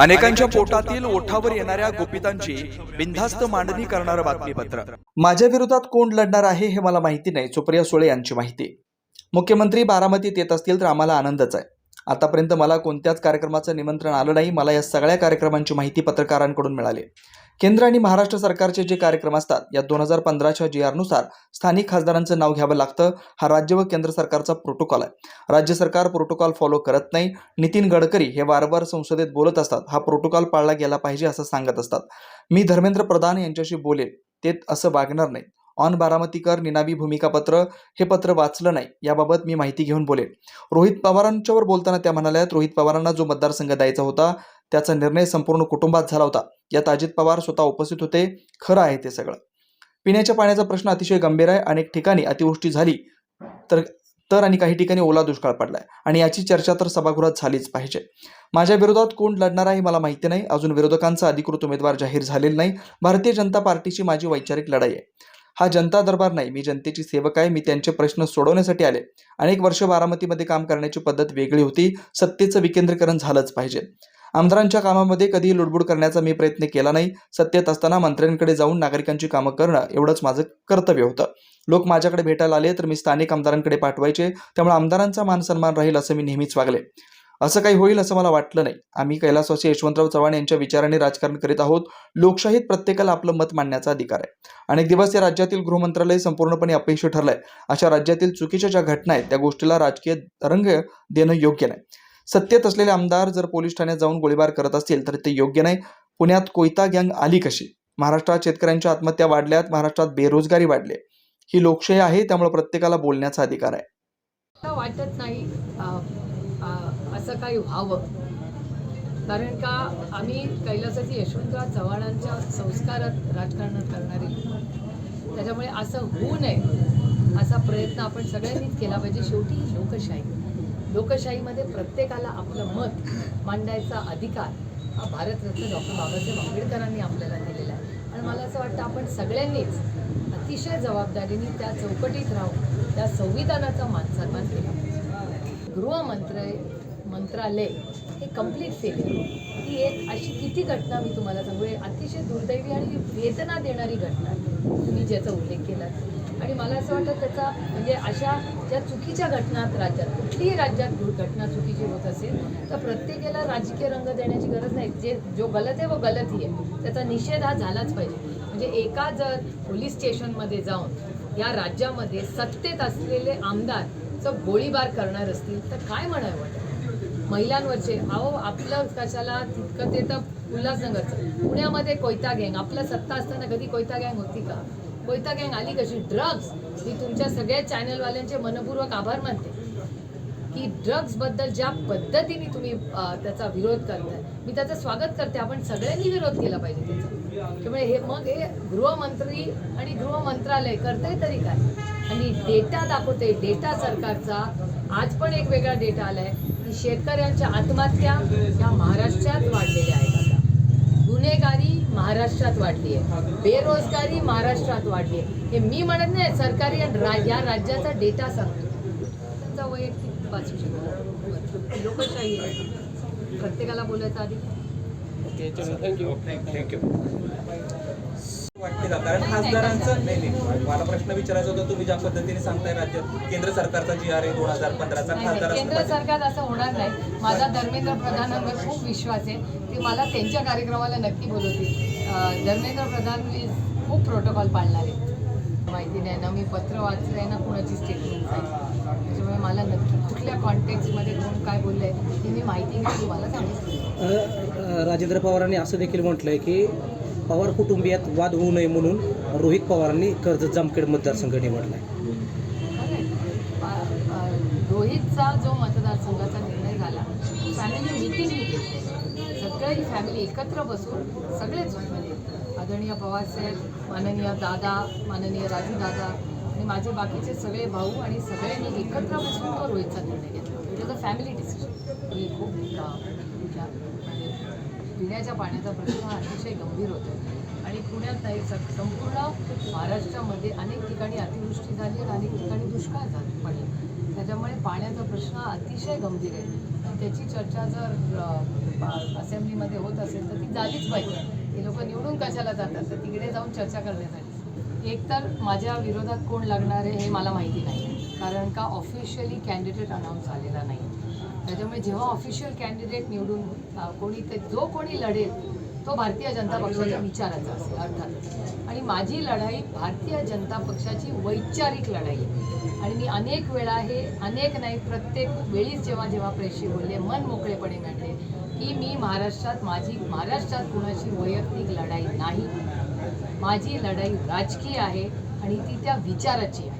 अनेकांच्या पोटातील ओठावर येणाऱ्या गोपितांची बिनधास्त मांडणी करणारं बातमीपत्र. माझ्या विरोधात कोण लढणार आहे हे मला माहिती नाही सुप्रिया सुळे यांची माहिती. मुख्यमंत्री बारामतीत येत असतील तर आम्हाला आनंदच आहे. आतापर्यंत मला कोणत्याच कार्यक्रमाचं निमंत्रण आलं नाही मला या सगळ्या कार्यक्रमांची माहिती पत्रकारांकडून मिळाली. केंद्र आणि महाराष्ट्र सरकारचे जे कार्यक्रम असतात यात दोन हजार पंधराच्या जी आरनुसार स्थानिक खासदारांचं नाव घ्यावं लागतं हा राज्य व केंद्र सरकारचा प्रोटोकॉल आहे. राज्य सरकार प्रोटोकॉल फॉलो करत नाही. नितीन गडकरी हे वारंवार संसदेत बोलत असतात. हा प्रोटोकॉल पाळला गेला पाहिजे असं सांगत असतात. मी धर्मेंद्र प्रधान यांच्याशी बोलेल ते असं वागणार नाही ऑन बारामतीकर निनावी भूमिका पत्र हे पत्र वाचलं नाही याबाबत मी माहिती घेऊन बोलेन. रोहित पवारांच्यावर बोलताना त्या म्हणाल्या रोहित पवारांना जो मतदारसंघ द्यायचा होता त्याचा निर्णय संपूर्ण कुटुंबात झाला होता. यात अजित पवार स्वतः उपस्थित होते. खरं आहे ते सगळं. पिण्याच्या पाण्याचा प्रश्न अतिशय गंभीर आहे. अनेक ठिकाणी अतिवृष्टी झाली तर तर आणि काही ठिकाणी ओला दुष्काळ पडलाय. आणि याची चर्चा तर सभागृहात झालीच पाहिजे. माझ्या विरोधात कोण लढणार आहे मला माहिती नाही. अजून विरोधकांचा अधिकृत उमेदवार जाहीर झालेला नाही. भारतीय जनता पार्टीची माझी वैचारिक लढाई आहे. हा जनता दरबार नाही. मी जनतेची सेवक आहे. मी त्यांचे प्रश्न सोडवण्यासाठी आले. अनेक वर्ष बारामतीमध्ये काम करण्याची पद्धत वेगळी होती. सत्तेचं विकेंद्रीकरण झालंच पाहिजे. आमदारांच्या कामामध्ये कधीही लुडबुड करण्याचा मी प्रयत्न केला नाही. सत्तेत असताना मंत्र्यांकडे जाऊन नागरिकांची कामं करणं एवढंच माझं कर्तव्य होतं. लोक माझ्याकडे भेटायला आले तर मी स्थानिक आमदारांकडे पाठवायचे त्यामुळे आमदारांचा मान सन्मान राहील असं मी नेहमीच वागले. असं काही होईल असं मला वाटलं नाही. आम्ही कैलासवासी यशवंतराव चव्हाण यांच्या विचाराने राजकारण करीत आहोत. लोकशाहीत प्रत्येकाला आपलं मत मांडण्याचा अधिकार आहे. अनेक दिवस या राज्यातील गृहमंत्रालय संपूर्णपणे अपयशी ठरलंय. अशा राज्यातील चुकीच्या ज्या घटना आहेत त्या गोष्टीला राजकीय रंग देणं योग्य नाही. सत्तेत असलेले आमदार जर पोलीस ठाण्यात जाऊन गोळीबार करत असतील तर ते योग्य नाही. पुण्यात कोयता गँग आली कशी? महाराष्ट्रात शेतकऱ्यांच्या आत्महत्या वाढल्यात महाराष्ट्रात बेरोजगारी वाढली. ही लोकशाही आहे त्यामुळे प्रत्येकाला बोलण्याचा अधिकार आहे. वाटत नाही असं काही व्हावं. कारण का आम्ही कैलासाची यशवंतराव चव्हाणांच्या संस्कारात राजकारण करणारे. त्याच्यामुळे असं होऊ नये असा प्रयत्न आपण सगळ्यांनीच केला पाहिजे. शेवटी लोकशाही. लोकशाहीमध्ये प्रत्येकाला आपलं मत मांडायचा अधिकार हा भारतरत्न डॉक्टर बाबासाहेब आंबेडकरांनी आपल्याला दिलेला आहे. आणि मला असं वाटतं आपण सगळ्यांनीच अतिशय जबाबदारीने त्या चौकटीत राहून त्या संविधानाचा मान सन्मान केला गृहमंत्र मंत्रालय हे कंप्लीट फेलियर ही एक अशी किती घटना मी तुम्हाला सांगू? अतिशय दुर्दैवी आणि वेदना देणारी घटना तुम्ही ज्याचा उल्लेख केला आणि मला असं वाटतं त्याचा म्हणजे अशा ज्या चुकीच्या घटनात राज्यात कुठलीही राज्यात घटना चुकीची होत असेल तर प्रत्येकाला राजकीय रंग देण्याची गरज नाही. जे जो गलत आहे व गलत ही आहे. त्याचा निषेध हा झालाच पाहिजे. म्हणजे एका जर पोलीस स्टेशनमध्ये जाऊन या राज्यामध्ये सत्तेत असलेले आमदार जर गोळीबार करणार असतील तर काय म्हणावं वाटतं? महिलांवरचे अहो आपलं कशाला तितकं ते तर उल्हासनगरचं. पुण्यामध्ये कोयता गँग आपलं सत्ता असताना कधी कोयता गँग होती का? कोयता गँग आली कशी? ड्रग्ज मी तुमच्या सगळ्या चॅनलवाल्यांचे मनपूर्वक आभार मानते. की ड्रग्सबद्दल ज्या पद्धतीने तुम्ही त्याचा विरोध करताय मी त्याचं स्वागत करते. आपण सगळ्यांनी विरोध केला पाहिजे त्याचा. त्यामुळे हे मग हे गृहमंत्री आणि गृह मंत्रालय करतंय तरी काय? आणि डेटा दाखवते. डेटा सरकारचा आज पण एक वेगळा डेटा आलाय. की शेतकऱ्यांच्या आत्महत्या ह्या महाराष्ट्रात वाढलेल्या आहेत. गुन्हेगारी महाराष्ट्रात वाढली आहे. बेरोजगारी महाराष्ट्रात वाढली आहे. हे मी म्हणत नाही सरकारी आणि रा- या राज्याचा डेटा सांगतो. त्यांचा वैयक्तिक वाचू शकतो लोकशाही आहे. प्रत्येकाला बोलायचा अधिकार वाटते का कारण खासदारांचं नाही नाही. मला प्रश्न विचारायचा होता तुम्ही ज्या पद्धतीने सांगताय राज्यात केंद्र सरकारचा जी आर आहे दोन हजार पंधराचा नाही, खासदार नाही, केंद्र. सरकार असं होणार नाही. माझा धर्मेंद्र प्रधानांवर खूप विश्वास आहे. ते मला त्यांच्या कार्यक्रमाला नक्की बोलवतील. धर्मेंद्र प्रधान खूप प्रोटोकॉल पाळणार आहे माहिती नाही ना मी पत्र वाचलंय ना कुणाची स्टेटमेंट त्याच्यामुळे मला नक्की कुठल्या कॉन्टेक्स्टमध्ये कोण काय बोललंय हे मी माहिती घेऊन तुम्हाला सांगितलं राजेंद्र पवारांनी असं देखील म्हटलंय की पवार कुटुंबियात वाद होऊ नये म्हणून रोहित पवारांनी कर्जत जामखेड मतदारसंघ निवडलाय. रोहितचा जो मतदारसंघाचा निर्णय झाला फॅमिली मिटिंग घेतली सगळी फॅमिली एकत्र बसून सगळेच म्हणजे आदरणीय पवारसाहेब माननीय दादा माननीय राजू दादा आणि माझे बाकीचे सगळे भाऊ आणि सगळ्यांनी एकत्र बसून तो रोहितचा निर्णय घेतला. It is a family decision खूप पिण्याच्या पाण्याचा प्रश्न हा अतिशय गंभीर होतो आणि पुण्यात नाही संपूर्ण महाराष्ट्रामध्ये अनेक ठिकाणी अतिवृष्टी झाली आणि अनेक ठिकाणी दुष्काळ झाला पडला. त्याच्यामुळे पाण्याचा प्रश्न अतिशय गंभीर आहे. त्याची चर्चा जर असेंब्लीमध्ये होत असेल तर ती झालीच पाहिजे. हे लोक निवडून कशाला जातात? तर तिकडे जाऊन चर्चा करण्यासाठी. एकतर माझ्या विरोधात कोण लागणार आहे हे मला माहिती नाही. कारण का ऑफिशियली कॅन्डिडेट अनाऊन्स झालेला नाही. त्याच्यामुळे जेव्हा ऑफिशियल कॅन्डिडेट निवडून कोणी ते जो कोणी लढेल तो भारतीय जनता पक्षाच्या विचाराचा असेल अर्थात. आणि माझी लढाई भारतीय जनता पक्षाची वैचारिक लढाई आहे. आणि मी अनेक वेळा हे अनेक नाही प्रत्येक वेळीच जेव्हा जेव्हा प्रेसशी बोलले मन मोकळेपणे मांडले की मी महाराष्ट्रात माझी महाराष्ट्रात कुणाची वैयक्तिक लढाई नाही. माझी लढाई राजकीय आहे आणि ती त्या विचाराची आहे.